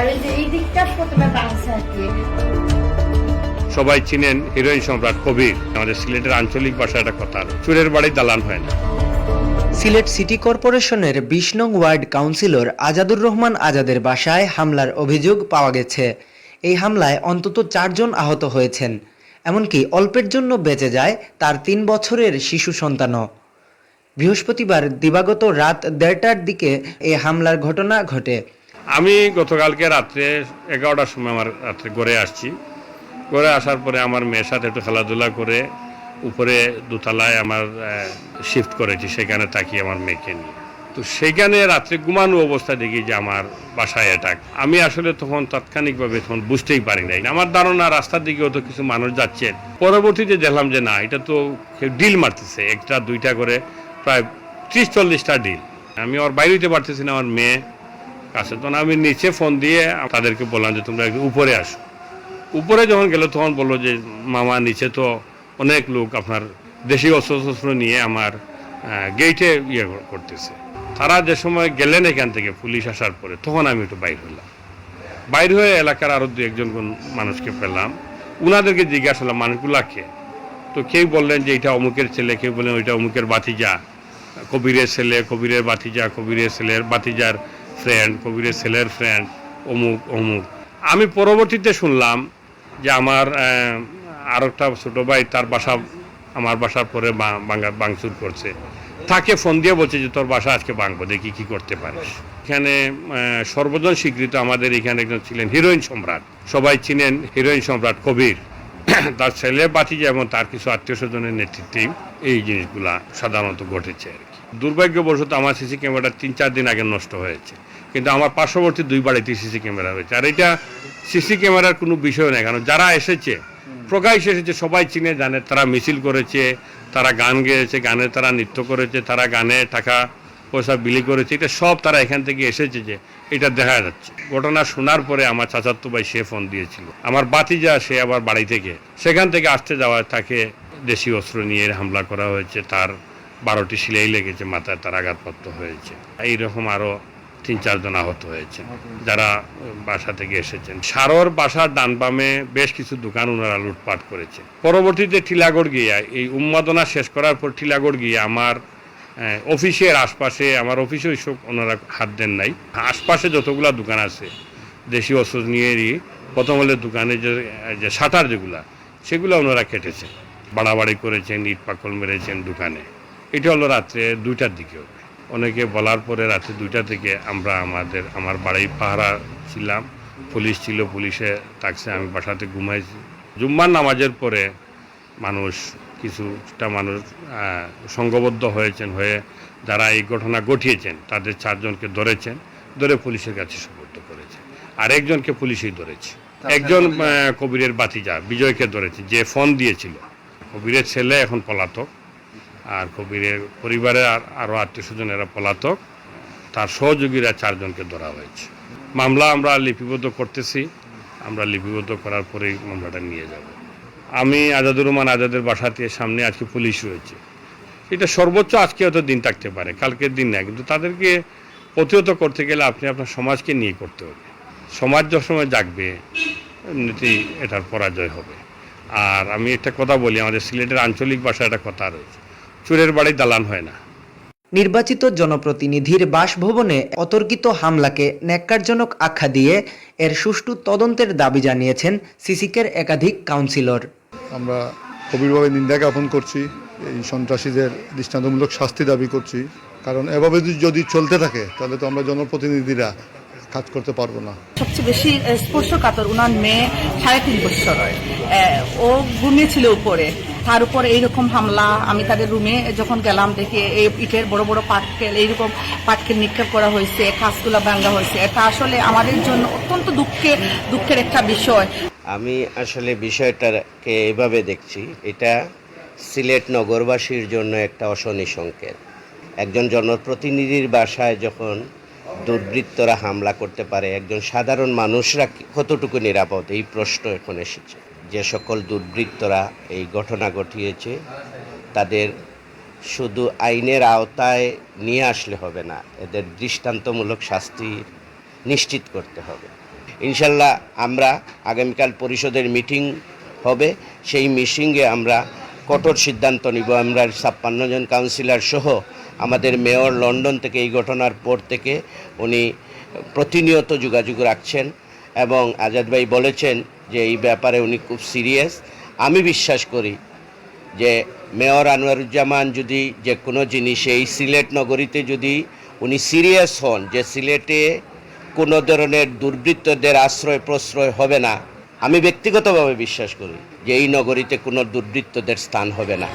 আর ওই যে এই দিকটা প্রথমে বাংছে আর কি? সবাই চিনেন হিরোইন সম্রাট কবির। আমাদের সিলেটের আঞ্চলিক ভাষা একটা কথা চুরের বাড়ি দালান হয় না। সিলেট সিটি কর্পোরেশনের বিশ নং ওয়ার্ড কাউন্সিলর আজাদুর রহমান আজাদের বাসায় হামলার অভিযোগ পাওয়া গেছে। এই হামলায় অন্তত চারজন আহত হয়েছেন। এমনকি অল্পের জন্য বেঁচে যায় তার তিন বছরের শিশু সন্তানও। বৃহস্পতিবার দিবাগত রাত দেড়টার দিকে এই হামলার ঘটনা ঘটে। আমি গতকালকে রাত্রে এগারোটার সময় আমার রাত্রে গড়ে আসছি। গড়ে আসার পরে আমার মেয়ের সাথে একটু খেলাধুলা করে উপরে দোতলায় আমার শিফট করেছি, সেখানে তাকিয়ে আমার মেয়েকে নিয়ে। তো সেখানে রাত্রে ঘুমানো অবস্থা দেখি যে আমার বাসায় অ্যাটাক আমি আসলে তখন তাৎক্ষণিকভাবে তখন বুঝতেই পারি নাই। আমার ধারণা রাস্তার দিকে তো কিছু মানুষ যাচ্ছে। পরবর্তীতে দেখলাম যে না, এটা তো ডিল মারতেছে। একটা, দুইটা করে প্রায় ত্রিশ, চল্লিশটা ডিল আমি ওর বাইরে হইতে পারতেছি না, আমার মেয়ে কাছে তখন আমি নিচে ফোন দিয়ে তাদেরকে বললাম যে, তোমরা একটু উপরে আসো। উপরে যখন গেল, তখন বলল যে, মামা, নিচে তো অনেক লোক আপনার দেশি অস্ত্র শস্ত্র নিয়ে আমার গেইটে ইয়ে করতেছে। তারা যে সময় গেলেন এখান থেকে পুলিশ আসার পরে, তখন আমি একটু বাইর হলাম। বাইর হয়ে এলাকার আরও দু একজন মানুষকে পেলাম। উনাদেরকে জিজ্ঞাসা করলাম মানুষগুলাকে তো কেউ বললেন যে, এটা অমুকের ছেলে। কেউ বললেন, ওইটা অমুকের বাতিজা কবিরের ছেলে, কবিরের বাতিজা কবিরের ছেলের বাতিজার ফ্রেন্ড কবিরের ছেলের ফ্রেন্ড অমুক অমুক। আমি পরবর্তীতে শুনলাম যে আমার আর একটা ছোটো ভাই তার বাসা, আমার বাসার পরে বা- ভাঙা, ভাঙচুর করছে। তাকে ফোন দিয়ে বলছে যে, তোর বাসা আজকে ভাঙবো, দেখি কি করতে পারিস। এখানে সর্বজন স্বীকৃত আমাদের এখানে একজন ছিলেন হিরোইন সম্রাট। সবাই চিনেন হিরোইন সম্রাট কবির। তার ছেলে বাতিজা এবং তার কিছু আত্মীয় স্বজনের নেতৃত্বে এই জিনিসগুলা সাধারণত ঘটেছে আর কি। দুর্ভাগ্যবশত আমার সিসি ক্যামেরাটা তিন চার দিন আগে নষ্ট হয়েছে। কিন্তু আমার পার্শ্ববর্তী দুই বাড়িতে সিসি ক্যামেরা হয়েছে আর এটা সিসি ক্যামেরার কোনো বিষয় নেই, কারণ যারা এসেছে প্রকাশ এসেছে, সবাই চিনে, জানে, তারা মিছিল করেছে, তারা গান গেয়েছে, গানে তারা নৃত্য করেছে, তারা গানে টাকা পয়সা বিলি করেছে, এটা সব তারা এখান থেকে এসেছে যে এটা দেখা যাচ্ছে। ঘটনা শোনার পরে আমার চাচাতো ভাই সে ফোন দিয়েছিল। আমার বাতিজা, সে আবার বাড়ি থেকে, সেখান থেকে আসতে যাওয়ায় তাকে দেশি অস্ত্র নিয়ে হামলা করা হয়েছে, তার বারোটি সিলাই লেগেছে, মাথায় তার আঘাতপ্রাপ্ত হয়েছে। এইরকম আরও তিন চারজন আহত হয়েছে, যারা বাসা থেকে এসেছেন। সারোর বাসার ডান বামে বেশ কিছু দোকান ওনারা লুটপাট করেছে। পরবর্তীতে টিলাগড় গিয়ে, এই উন্মাদনা শেষ করার পর টিলাগড় গিয়ে আমার অফিসের আশপাশে, আমার অফিসে ওইসব ওনারা হাত দেন নাই। আশপাশে যতগুলা দোকান আছে, দেশি অস্ত্র নিয়েই প্রথম হলে দোকানে যে শাটার যেগুলা, সেগুলো ওনারা কেটেছে বাড়াবাড়ি করেছেন, ইট পাকল মেরেছেন দোকানে। এটা হলো রাত্রে দুইটার দিকে অনেকে বলার পরে রাত্রে দুইটা থেকে আমরা আমাদের, আমার বাড়ি পাহারা ছিলাম, পুলিশ ছিল, পুলিশে তাকছে আমি বাসাতে ঘুমাইছি। জুম্মার নামাজের পরে মানুষ কিছুটা মানুষ সংঘবদ্ধ হয়েছেন হয়ে যারা এই ঘটনা ঘটিয়েছেন তাদের চারজনকে ধরেছেন ধরে পুলিশের কাছে সুপর্দ করেছে। আর একজনকে পুলিশই ধরেছে। একজন কবিরের বাতিজা বিজয়কে ধরেছে যে ফোন দিয়েছিল। কবিরের ছেলে এখন পলাতক আর কবিরের পরিবারের আর আরও আত্মীয় স্বজনেরা পলাতক। তার সহযোগীরা চারজনকে ধরা হয়েছে। মামলা আমরা লিপিবদ্ধ করতেছি। আমরা লিপিবদ্ধ করার পরেই মামলাটা নিয়ে যাব। আমি আজাদুর রহমান আজাদের বাসাতে সামনে আজকে পুলিশ রয়েছে। এটা সর্বোচ্চ আজকে হয়তো দিন থাকতে পারে, কালকের দিন না কিন্তু তাদেরকে প্রতিহত করতে গেলে আপনি আপনার সমাজকে নিয়ে করতে হবে। সমাজ যত সময় জাগবে এমনিতেই এটার পরাজয় হবে। আর আমি একটা কথা বলি, আমাদের সিলেটের আঞ্চলিক ভাষায় একটা কথা রয়েছে, চুরের বাড়ি দালান হয় না। নির্বাচিত জনপ্রতিনিধির বাসভবনে অতর্কিত হামলাকে ন্যাক্কারজনক আখ্যা দিয়ে এর সুষ্ঠু তদন্তের দাবি জানিয়েছেন সিসিকের একাধিক কাউন্সিলর। আমরা গভীরভাবে নিন্দা জ্ঞাপন করছি, এই সন্ত্রাসীদের দৃষ্টান্তমূলক শাস্তি দাবি করছি। কারণ এভাবে যদি- চলতে থাকে, তাহলে তো আমরা জনপ্রতিনিধিরা কাজ করতে পারব না। সবচেয়ে বেশি স্পর্শকাতর ওনার মেয়ে সাড়ে তিন বছর ও ঘুমিয়েছিল উপরে। তার উপর এইরকম হামলা, আমি তাদের রুমে যখন গেলাম, দেখি এই ইটের বড় বড় পাটকেল, এইরকম পাটকেল নিক্ষেপ করা হয়েছে কাজগুলো ভাঙ্গা হয়েছে। এটা আসলে আমাদের জন্য অত্যন্ত দুঃখের দুঃখের একটা বিষয়। আমি আসলে বিষয়টাকে এভাবে দেখছি, এটা সিলেট নগরবাসীর জন্য একটা অশনি সংকেত। একজন জনপ্রতিনিধির বাসায় যখন দুর্বৃত্তরা হামলা করতে পারে, একজন সাধারণ মানুষরা কতটুকু নিরাপদ? এই প্রশ্ন এখন এসেছে। যে সকল দুর্বৃত্তরা এই ঘটনা ঘটিয়েছে, তাদের শুধু আইনের আওতায় নিয়ে আসলে হবে না, এদের দৃষ্টান্তমূলক শাস্তি নিশ্চিত করতে হবে। ইনশাল্লাহ আমরা আগামীকাল পরিষদের মিটিং হবে। সেই মিটিংয়ে আমরা কঠোর সিদ্ধান্ত নিব। আমরা ছাপ্পান্ন জন কাউন্সিলর সহ আমাদের মেয়র লন্ডন থেকে এই ঘটনার পর থেকে উনি প্রতিনিয়ত যোগাযোগ রাখছেন এবং আজাদ ভাই বলেছেন যে এই ব্যাপারে উনি খুব সিরিয়াস। আমি বিশ্বাস করি যে মেয়র আনোয়ারুজ্জামান যদি যে কোনো জিনিস এই সিলেট নগরীতে যদি উনি সিরিয়াস হন, যে সিলেটে কোনো ধরনের দুর্বৃত্তদের আশ্রয় প্রশ্রয় হবে না। আমি ব্যক্তিগতভাবে বিশ্বাস করি যে এই নগরীতে কোনো দুর্বৃত্তদের স্থান হবে না।